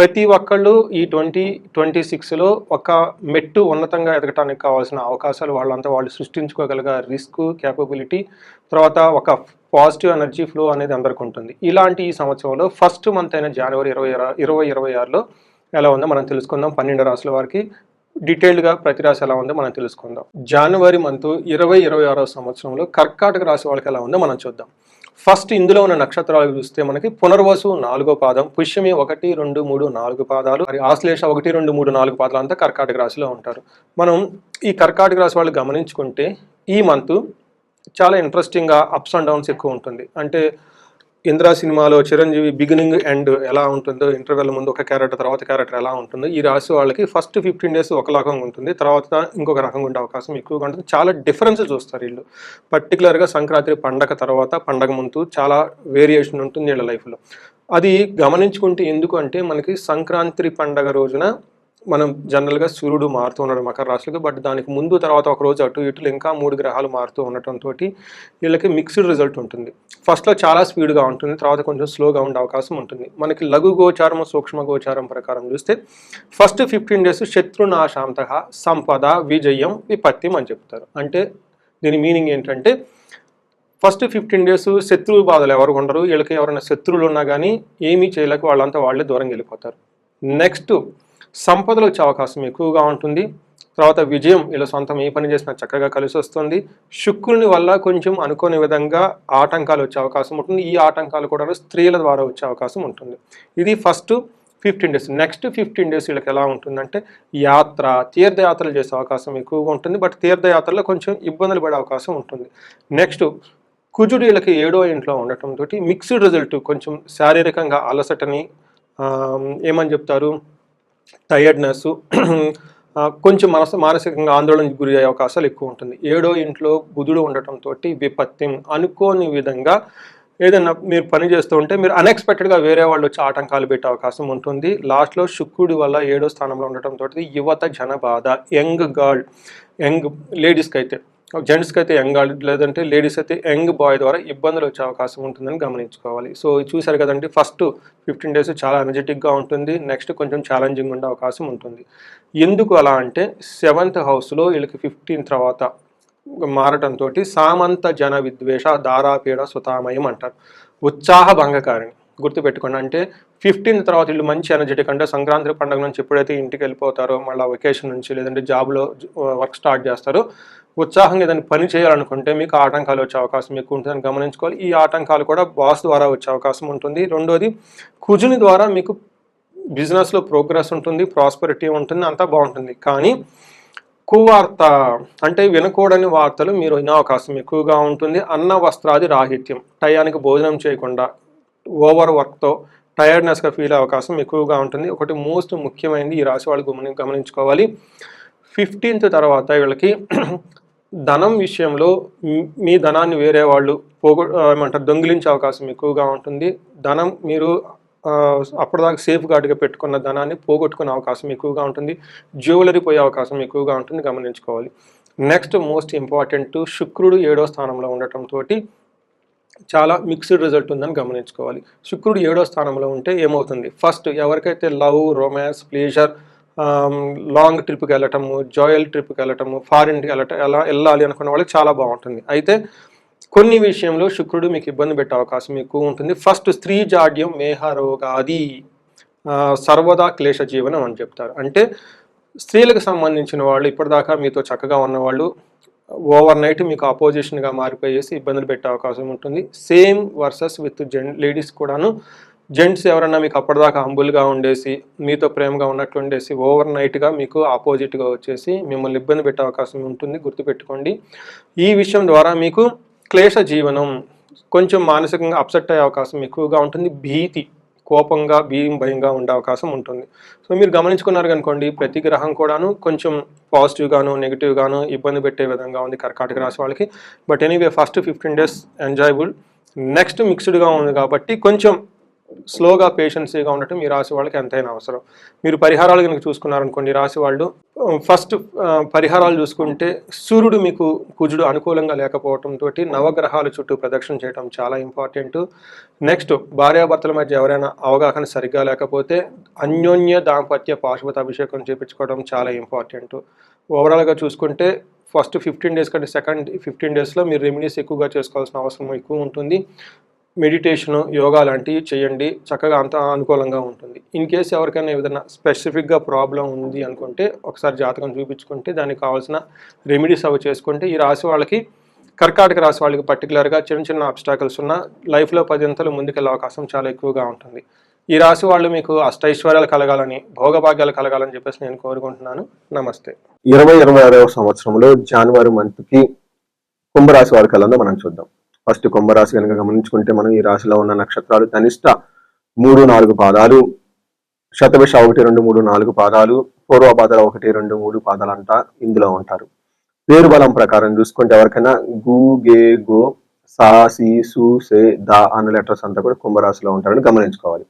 ప్రతి ఒక్కళ్ళు ఈ ట్వంటీ ట్వంటీ సిక్స్లో ఒక మెట్టు ఉన్నతంగా ఎదగటానికి కావాల్సిన అవకాశాలు వాళ్ళంతా వాళ్ళు సృష్టించుకోగలిగే రిస్క్ క్యాపబిలిటీ తర్వాత ఒక పాజిటివ్ ఎనర్జీ ఫ్లో అనేది అందరికి ఉంటుంది. ఇలాంటి ఈ సంవత్సరంలో ఫస్ట్ మంత్ అయిన జనవరి ఇరవై ఇరవై ఇరవై ఆరులో ఎలా ఉందో మనం తెలుసుకుందాం. పన్నెండు రాసుల వారికి డీటెయిల్డ్గా ప్రతి రాశి ఎలా ఉందో మనం తెలుసుకుందాం. జనవరి మంత్ ఇరవై ఇరవై ఆరో సంవత్సరంలో కర్కాటక రాశి వాళ్ళకి ఎలా ఉందో మనం చూద్దాం. ఫస్ట్ ఇందులో ఉన్న నక్షత్రాలు చూస్తే మనకి పునర్వసు నాలుగో పాదం పుష్యమి ఒకటి రెండు మూడు నాలుగు పాదాలు మరి ఆశ్లేష ఒకటి రెండు మూడు నాలుగు పాదాలు అంతా కర్కాటక రాశిలో ఉంటారు. మనం ఈ కర్కాటక రాశి వాళ్ళు గమనించుకుంటే ఈ మంత్ చాలా ఇంట్రెస్టింగ్గా అప్స్ అండ్ డౌన్స్ ఎక్కువ ఉంటుంది. అంటే ఇంద్రా సినిమాలో చిరంజీవి బిగినింగ్ అండ్ ఎలా ఉంటుందో ఇంటర్వెల్ ముందు ఒక క్యారెక్టర్ తర్వాత క్యారెక్టర్ ఎలా ఉంటుందో ఈ రాశి వాళ్ళకి ఫస్ట్ ఫిఫ్టీన్ డేస్ ఒక రకంగా ఉంటుంది. తర్వాత ఇంకొక రకంగా ఉండే అవకాశం ఎక్కువగా ఉంటుంది. చాలా డిఫరెన్స్ చూస్తారు వీళ్ళు. పర్టికులర్గా సంక్రాంతి పండగ తర్వాత పండగ ముందు చాలా వేరియేషన్ ఉంటుంది వీళ్ళ లైఫ్లో. అది గమనించుకుంటే ఎందుకు అంటే మనకి సంక్రాంతి పండగ రోజున మనం జనరల్గా సూర్యుడు మారుతూ ఉన్నాడు మకర రాశులకు బట్ దానికి ముందు తర్వాత ఒక రోజు అటు ఇటు ఇంకా మూడు గ్రహాలు మారుతూ ఉండటంతో వీళ్ళకి మిక్స్డ్ రిజల్ట్ ఉంటుంది. ఫస్ట్లో చాలా స్పీడ్గా ఉంటుంది తర్వాత కొంచెం స్లోగా ఉండే అవకాశం ఉంటుంది. మనకి లఘు గోచారం సూక్ష్మ గోచారం ప్రకారం చూస్తే ఫస్ట్ ఫిఫ్టీన్ డేస్ శత్రునాశాంత సంపద విజయం విపత్తి అని చెప్తారు. అంటే దీని మీనింగ్ ఏంటంటే ఫస్ట్ ఫిఫ్టీన్ డేస్ శత్రువు బాధలు ఎవరు ఉండరు వీళ్ళకి ఎవరైనా శత్రువులు ఉన్నా కానీ ఏమీ చేయలేక వాళ్ళంతా వాళ్ళే దూరం వెళ్ళిపోతారు. నెక్స్ట్ సంపదలు వచ్చే అవకాశం ఎక్కువగా ఉంటుంది. తర్వాత విజయం ఇలా సొంతం ఏ పని చేసినా చక్కగా కలిసి వస్తుంది. శుక్రుని వల్ల కొంచెం అనుకోని విధంగా ఆటంకాలు వచ్చే అవకాశం ఉంటుంది. ఈ ఆటంకాలు కూడా స్త్రీల ద్వారా వచ్చే అవకాశం ఉంటుంది. ఇది first fifteen days. Next fifteen days వీళ్ళకి ఎలా ఉంటుందంటే యాత్ర తీర్థయాత్రలు చేసే అవకాశం ఎక్కువగా ఉంటుంది. బట్ తీర్థయాత్రలో కొంచెం ఇబ్బందులు పడే అవకాశం ఉంటుంది. నెక్స్ట్ కుజుడు వీళ్ళకి ఏడో ఇంట్లో ఉండటంతో మిక్స్డ్ రిజల్ట్ కొంచెం శారీరకంగా అలసటని ఏమని చెప్తారు? టైర్డ్నెస్ కొంచెం మనసు మానసికంగా ఆందోళనకు గురి అయ్యే అవకాశాలు ఎక్కువ ఉంటుంది. ఏడో ఇంట్లో బుధుడు ఉండటంతో విపత్యం అనుకోని విధంగా ఏదైనా మీరు పని చేస్తూ ఉంటే మీరు అన్ఎక్స్పెక్టెడ్గా వేరే వాళ్ళు వచ్చి ఆటంకాలు పెట్టే అవకాశం ఉంటుంది. లాస్ట్లో శుక్రుడి వల్ల ఏడో స్థానంలో ఉండటంతో యువత జనబాధ యంగ్ గర్ల్ యంగ్ లేడీస్కి అయితే జెంట్స్కి అయితే యంగ్ లేదంటే లేడీస్ అయితే యంగ్ బాయ్ ద్వారా ఇబ్బందులు వచ్చే అవకాశం ఉంటుందని గమనించుకోవాలి. సో చూసారు కదండి ఫస్ట్ ఫిఫ్టీన్ డేస్ చాలా ఎనర్జెటిక్గా ఉంటుంది నెక్స్ట్ కొంచెం ఛాలెంజింగ్ ఉండే అవకాశం ఉంటుంది. ఎందుకు అలా అంటే సెవెంత్ హౌస్లో వీళ్ళకి ఫిఫ్టీన్ తర్వాత మారటంతో సామంత జన విద్వేష దారాపీడ సుతామయం అంటారు. ఉత్సాహ భంగకారిణి. గుర్తుపెట్టుకోండి. అంటే ఫిఫ్టీన్ తర్వాత వీళ్ళు మంచి ఎనర్జెటిక్ అంటే సంక్రాంతి పండుగ నుంచి ఎప్పుడైతే ఇంటికి వెళ్ళిపోతారో మళ్ళీ వెకేషన్ నుంచి లేదంటే జాబ్లో వర్క్ స్టార్ట్ చేస్తారో ఉత్సాహంగా ఏదైనా పని చేయాలనుకుంటే మీకు ఆటంకాలు వచ్చే అవకాశం ఎక్కువ ఉంటుందని గమనించుకోవాలి. ఈ ఆటంకాలు కూడా బాస్ ద్వారా వచ్చే అవకాశం ఉంటుంది. రెండోది కుజుని ద్వారా మీకు బిజినెస్లో ప్రోగ్రెస్ ఉంటుంది ప్రాస్పరిటీ ఉంటుంది అంతా బాగుంటుంది. కానీ కువార్త అంటే వినకూడని వార్తలు మీరు వినే అవకాశం ఎక్కువగా ఉంటుంది. అన్న వస్త్రాది రాహిత్యం. టయానికి భోజనం చేయకుండా ఓవర్ వర్క్తో టైర్డ్నెస్గా ఫీల్ అయ్యే అవకాశం ఎక్కువగా ఉంటుంది. ఒకటి మోస్ట్ ముఖ్యమైనది ఈ రాశి వాళ్ళు గమని గమనించుకోవాలి. ఫిఫ్టీన్త్ తర్వాత వీళ్ళకి ధనం విషయంలో మీ- ధనాన్ని వేరే వాళ్ళు పోగొ ఏమంటారు దొంగిలించే అవకాశం ఎక్కువగా ఉంటుంది. ధనం మీరు అప్పటిదాకా సేఫ్ గార్డ్గా పెట్టుకున్న ధనాన్ని పోగొట్టుకునే అవకాశం ఎక్కువగా ఉంటుంది. జ్యువెలరీ పోయే అవకాశం ఎక్కువగా ఉంటుంది. గమనించుకోవాలి. నెక్స్ట్ మోస్ట్ ఇంపార్టెంట్ శుక్రుడు ఏడో స్థానంలో ఉండటంతో చాలా మిక్స్డ్ రిజల్ట్ ఉందని గమనించుకోవాలి. శుక్రుడు ఏడో స్థానంలో ఉంటే ఏమవుతుంది? ఫస్ట్ ఎవరికైతే లవ్ రొమాన్స్ ప్లేజర్ లాంగ్ ట్రిప్కి వెళ్ళటము జాయల్ ట్రిప్కి వెళ్ళటము ఫారిన్కి వెళ్ళటం ఎలా వెళ్ళాలి అనుకున్న వాళ్ళకి చాలా బాగుంటుంది. అయితే కొన్ని విషయంలో శుక్రుడు మీకు ఇబ్బంది పెట్టే అవకాశం ఎక్కువ ఉంటుంది. ఫస్ట్ స్త్రీ జాడ్యం మేహరోగాది అది సర్వదా క్లేశ జీవనం అని చెప్తారు. అంటే స్త్రీలకు సంబంధించిన వాళ్ళు ఇప్పటిదాకా మీతో చక్కగా ఉన్నవాళ్ళు ఓవర్ నైట్ మీకు ఆపోజిషన్గా మారిపోయేసి ఇబ్బందులు పెట్టే అవకాశం ఉంటుంది. సేమ్ వర్సెస్ విత్ జెన్ లేడీస్ కూడాను. జెంట్స్ ఎవరన్నా మీకు అప్పటిదాకా హంబుల్గా ఉండేసి మీతో ప్రేమగా ఉన్నట్లు ఉండేసి ఓవర్ నైట్గా మీకు ఆపోజిట్గా వచ్చేసి మిమ్మల్ని ఇబ్బంది పెట్టే అవకాశం ఉంటుంది. గుర్తుపెట్టుకోండి. ఈ విషయం ద్వారా మీకు క్లేశ జీవనం కొంచెం మానసికంగా అప్సెట్ అయ్యే అవకాశం ఎక్కువగా ఉంటుంది. భీతి కోపంగా భీం భయంగా ఉండే అవకాశం ఉంటుంది. సో మీరు గమనించుకున్నారు కనుకోండి ప్రతి గ్రహం కూడాను కొంచెం పాజిటివ్ గాను నెగిటివ్ గాను ఇబ్బంది పెట్టే విధంగా ఉంది కర్కాటక రాశి వాళ్ళకి. But anyway first fifteen days enjoyable. Next మిక్స్డ్గా ఉంది కాబట్టి కొంచెం స్లోగా పేషెన్సీగా ఉండటం ఈ రాశి వాళ్ళకి ఎంతైనా అవసరం. మీరు పరిహారాలు కనుక చూసుకున్నారనుకోండి రాశి వాళ్ళు ఫస్ట్ పరిహారాలు చూసుకుంటే సూర్యుడు మీకు కుజుడు అనుకూలంగా లేకపోవడంతో నవగ్రహాల చుట్టూ ప్రదక్షిణ చేయడం చాలా ఇంపార్టెంట్ నెక్స్ట్ భార్యాభర్తల మధ్య ఎవరైనా అవగాహన సరిగ్గా లేకపోతే అన్యోన్య దాంపత్య పాశుపత అభిషేకం చేపించుకోవడం చాలా ఇంపార్టెంట్ ఓవరాల్గా చూసుకుంటే ఫస్ట్ ఫిఫ్టీన్ డేస్ కంటే సెకండ్ ఫిఫ్టీన్ డేస్లో మీరు రెమెడీస్ ఎక్కువగా చేసుకోవాల్సిన అవసరం ఎక్కువ ఉంటుంది. మెడిటేషన్ యోగా లాంటివి చేయండి. చక్కగా అంత అనుకూలంగా ఉంటుంది. ఇన్ కేసు ఎవరికైనా ఏదైనా స్పెసిఫిక్గా ప్రాబ్లం ఉంది అనుకుంటే ఒకసారి జాతకం చూపించుకుంటే దానికి కావాల్సిన రెమెడీస్ అవి చేసుకుంటే ఈ రాశి వాళ్ళకి కర్కాటక రాశి వాళ్ళకి పర్టికులర్గా చిన్న చిన్న అబ్స్టాకల్స్ ఉన్న లైఫ్లో పదింతలు ముందుకెళ్ళే అవకాశం చాలా ఎక్కువగా ఉంటుంది. ఈ రాశి వాళ్ళు మీకు అష్టైశ్వర్యాలు కలగాలని భోగభాగ్యాలు కలగాలని చెప్పేసి నేను కోరుకుంటున్నాను. నమస్తే. ఇరవై ఇరవై ఆరవ సంవత్సరంలో జనవరి మంత్కి కుంభరాశి వారి కలంలో మనం చూద్దాం. ఫస్ట్ కుంభరాశి కనుక గమనించుకుంటే మనం ఈ రాశిలో ఉన్న నక్షత్రాలు కనిష్ట మూడు నాలుగు పాదాలు శతభిష ఒకటి రెండు మూడు నాలుగు పాదాలు పూర్వపాదాలు ఒకటి రెండు మూడు పాదాలు అంట ఇందులో ఉంటారు. పేరు బలం ప్రకారం చూసుకుంటే ఎవరికైనా గు గే గో సా సి సు సే దా అన్న లెటర్స్ అంతా కూడా కుంభరాశిలో ఉంటారని గమనించుకోవాలి.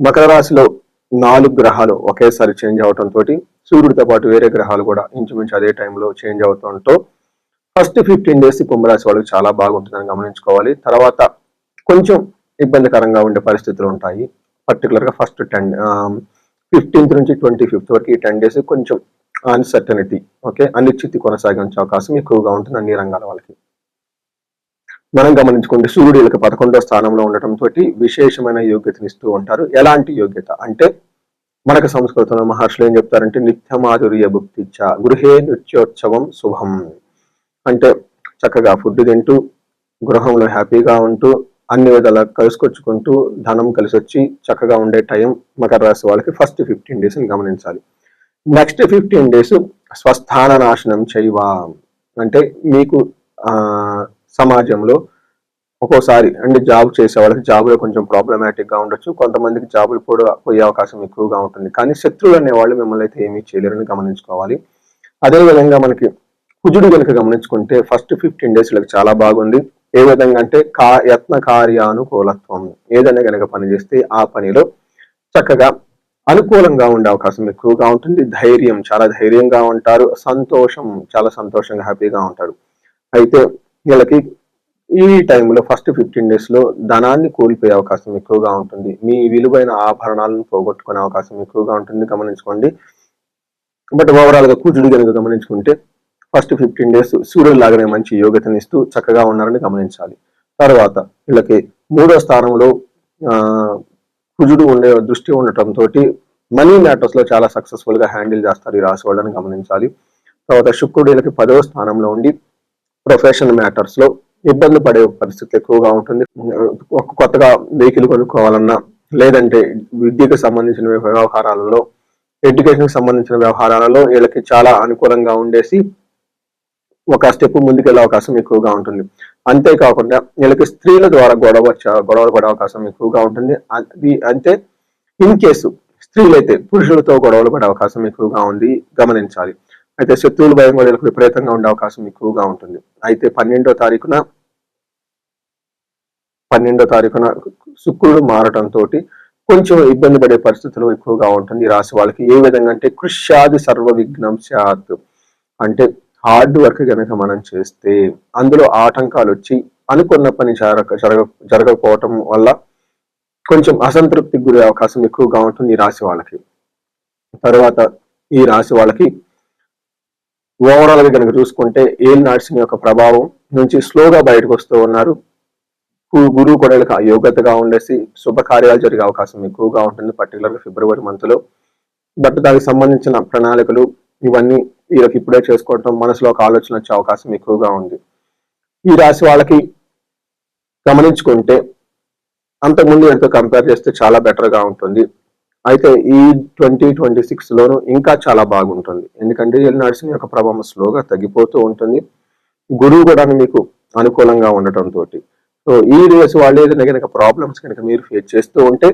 మకర రాశిలో నాలుగు గ్రహాలు ఒకేసారి చేంజ్ అవటంతో సూర్యుడితో పాటు వేరే గ్రహాలు కూడా ఇంచుమించు అదే టైంలో చేంజ్ అవటంతో ఫస్ట్ ఫిఫ్టీన్ డేస్ కుంభరాశి వాళ్ళకి చాలా బాగుంటుందని గమనించుకోవాలి. తర్వాత కొంచెం ఇబ్బందికరంగా ఉండే పరిస్థితులు ఉంటాయి. పర్టికులర్గా ఫస్ట్ టెన్ ఫిఫ్టీన్త్ నుంచి ట్వంటీ ఫిఫ్త్ వరకు ఈ టెన్ డేస్ కొంచెం అన్సర్టనిటీ ఓకే అనిశ్చితి కొనసాగించే అవకాశం ఎక్కువగా ఉంటుంది అన్ని రంగాల వాళ్ళకి. మనం గమనించుకుంటే సూర్యుడు వీళ్ళకి పదకొండో స్థానంలో ఉండటం తోటి విశేషమైన యోగ్యతనిస్తూ ఉంటారు. ఎలాంటి యోగ్యత? అంటే మనకు సంస్కృతంలో మహర్షులు ఏం చెప్తారంటే నిత్యమాధుర్య భుక్తిచ్చ గృహే నృత్యోత్సవం శుభం. అంటే చక్కగా ఫుడ్ తింటూ గృహంలో హ్యాపీగా ఉంటూ అన్ని విధాలా కలుసుకొచ్చుకుంటూ ధనం కలిసి వచ్చి చక్కగా ఉండే టైం మకర రాశి వాళ్ళకి ఫస్ట్ ఫిఫ్టీన్ డేస్ని గమనించాలి. నెక్స్ట్ ఫిఫ్టీన్ డేస్ స్వస్థాన నాశనం చేయవా. అంటే మీకు సమాజంలో ఒక్కోసారి అంటే జాబ్ చేసే వాళ్ళకి జాబ్లో కొంచెం ప్రాబ్లమాటిక్గా ఉండొచ్చు. కొంతమందికి జాబులు కూడా పోయే అవకాశం ఎక్కువగా ఉంటుంది. కానీ శత్రువులు అనేవాళ్ళు మిమ్మల్ని అయితే ఏమీ చేయలేరని గమనించుకోవాలి. అదేవిధంగా మనకి కుజుడు కనుక గమనించుకుంటే ఫస్ట్ ఫిఫ్టీన్ డేస్ వీళ్ళకి చాలా బాగుంది. ఏ విధంగా అంటే కా యత్న కార్యానుకూలత్వం. ఏదైనా కనుక పని చేస్తే ఆ పనిలో చక్కగా అనుకూలంగా ఉండే అవకాశం ఎక్కువగా ఉంటుంది. ధైర్యం చాలా ధైర్యంగా ఉంటారు. సంతోషం చాలా సంతోషంగా హ్యాపీగా ఉంటారు. అయితే వీళ్ళకి ఈ టైంలో ఫస్ట్ ఫిఫ్టీన్ డేస్లో ధనాన్ని కోల్పోయే అవకాశం ఎక్కువగా ఉంటుంది. మీ విలువైన ఆభరణాలను పోగొట్టుకునే అవకాశం ఎక్కువగా ఉంటుంది. గమనించుకోండి. బట్ ఓవరాల్గా కనుక గమనించుకుంటే ఫస్ట్ ఫిఫ్టీన్ డేస్ సూర్యుడు లాగానే మంచి యోగ్యతనిస్తూ చక్కగా ఉన్నారని గమనించాలి. తర్వాత వీళ్ళకి మూడో స్థానంలో కుజుడు ఉండే దృష్టి ఉండటంతో మనీ మ్యాటర్స్లో చాలా సక్సెస్ఫుల్గా హ్యాండిల్ చేస్తారు ఈ రాశి వాళ్ళని గమనించాలి. తర్వాత శుక్రుడు వీళ్ళకి పదవ స్థానంలో ఉండి ప్రొఫెషనల్ మ్యాటర్స్లో ఇబ్బంది పడే పరిస్థితి ఎక్కువగా ఉంటుంది. ఒక కొత్తగా వెహికల్ కొనుక్కోవాలన్నా లేదంటే విద్యకు సంబంధించిన వ్యవహారాలలో ఎడ్యుకేషన్ సంబంధించిన వ్యవహారాలలో వీళ్ళకి చాలా అనుకూలంగా ఉండేసి ఒక స్టెప్ ముందుకెళ్ళే అవకాశం ఎక్కువగా ఉంటుంది. అంతేకాకుండా వీళ్ళకి స్త్రీల ద్వారా గొడవ గొడవలు పడే అవకాశం ఎక్కువగా ఉంటుంది. అది అంటే ఇన్ కేసు స్త్రీలైతే పురుషులతో గొడవలు పడే అవకాశం ఎక్కువగా ఉంది గమనించాలి. అయితే శత్రువుల భయం కూడా వీళ్ళకి విపరీతంగా ఉండే అవకాశం ఎక్కువగా ఉంటుంది. అయితే పన్నెండో తారీఖున పన్నెండో తారీఖున శుక్రుడు మారటంతో కొంచెం ఇబ్బంది పడే పరిస్థితులు ఎక్కువగా ఉంటుంది. రాసి రాశి వాళ్ళకి ఏ విధంగా అంటే కృష్యాది సర్వ విఘ్నం అంటే హార్డ్ వర్క్ కనుక మనం చేస్తే అందులో ఆటంకాలు వచ్చి అనుకున్న పని జరగ జరగ జరగకపోవటం వల్ల కొంచెం అసంతృప్తికి గురే అవకాశం ఎక్కువగా ఉంటుంది ఈ రాశి వాళ్ళకి. తర్వాత ఈ రాశి వాళ్ళకి ఓవరాల్గా కనుక చూసుకుంటే ఏల్ నర్సింగ్ యొక్క ప్రభావం నుంచి స్లోగా బయటకు వస్తూ ఉన్నారు. గురువు కొడలకు యోగ్యతగా ఉండేసి శుభకార్యాలు జరిగే అవకాశం ఎక్కువగా ఉంటుంది పర్టికులర్గా ఫిబ్రవరి మంత్లో బట్ దానికి సంబంధించిన ప్రణాళికలు ఇవన్నీ వీళ్ళకి ఇప్పుడే చేసుకోవటం మనసులో ఒక ఆలోచన వచ్చే అవకాశం ఎక్కువగా ఉంది. ఈ రాశి వాళ్ళకి గమనించుకుంటే అంతకుముందు ఎంతో కంపేర్ చేస్తే చాలా బెటర్గా ఉంటుంది. అయితే ఈ ట్వంటీ ట్వంటీ సిక్స్ లోను ఇంకా చాలా బాగుంటుంది. ఎందుకంటే వీళ్ళ నర్సింగ్ యొక్క ప్రభావం స్లోగా తగ్గిపోతూ ఉంటుంది. గురువు కూడా మీకు అనుకూలంగా ఉండటం తోటి. సో ఈ రేస్ వాళ్ళు ఏదైనా కనుక ప్రాబ్లమ్స్ కనుక మీరు ఫేస్ చేస్తూ ఉంటే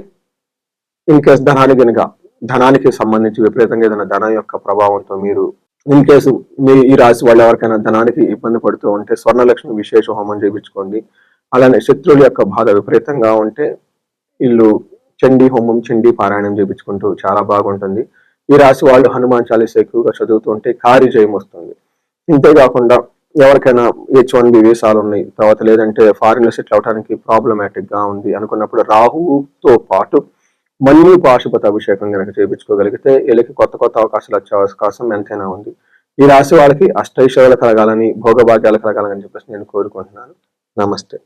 ఇన్ కేస్ ధనానికి కనుక ధనానికి సంబంధించి విపరీతంగా ఏదైనా ధనం యొక్క ప్రభావంతో మీరు ఇన్ కేసు మీ ఈ రాశి వాళ్ళు ఎవరికైనా ధనానికి ఇబ్బంది పడుతూ ఉంటే స్వర్ణలక్ష్మి విశేష హోమం చేయించుకోండి. అలానే శత్రువుల యొక్క బాధ విపరీతంగా ఉంటే ఇల్లు చండీ హోమం చండీ పారాయణం చేయించుకుంటూ చాలా బాగుంటుంది. ఈ రాశి వాళ్ళు హనుమాన్ చాలీస ఎక్కువగా చదువుతుంటే కారి జయం వస్తుంది. ఇంతేకాకుండా ఎవరికైనా హెచ్ వన్ బి వీసాలు ఉన్నాయి తర్వాత లేదంటే ఫారిన్లో సెటిల్ అవడానికి ప్రాబ్లమాటిక్గా ఉంది అనుకున్నప్పుడు రాహుతో పాటు మళ్ళీ పాశుపత అభిషేకం కనుక చేయించుకోగలిగితే వీళ్ళకి కొత్త కొత్త అవకాశాలు వచ్చే అవకాశం ఎంతైనా ఉంది. ఈ రాశి వాళ్ళకి అష్టైశ్వర్యాలు కలగాలని భోగభాగ్యాలు కలగాలని చెప్పేసి నేను కోరుకుంటున్నాను. నమస్తే.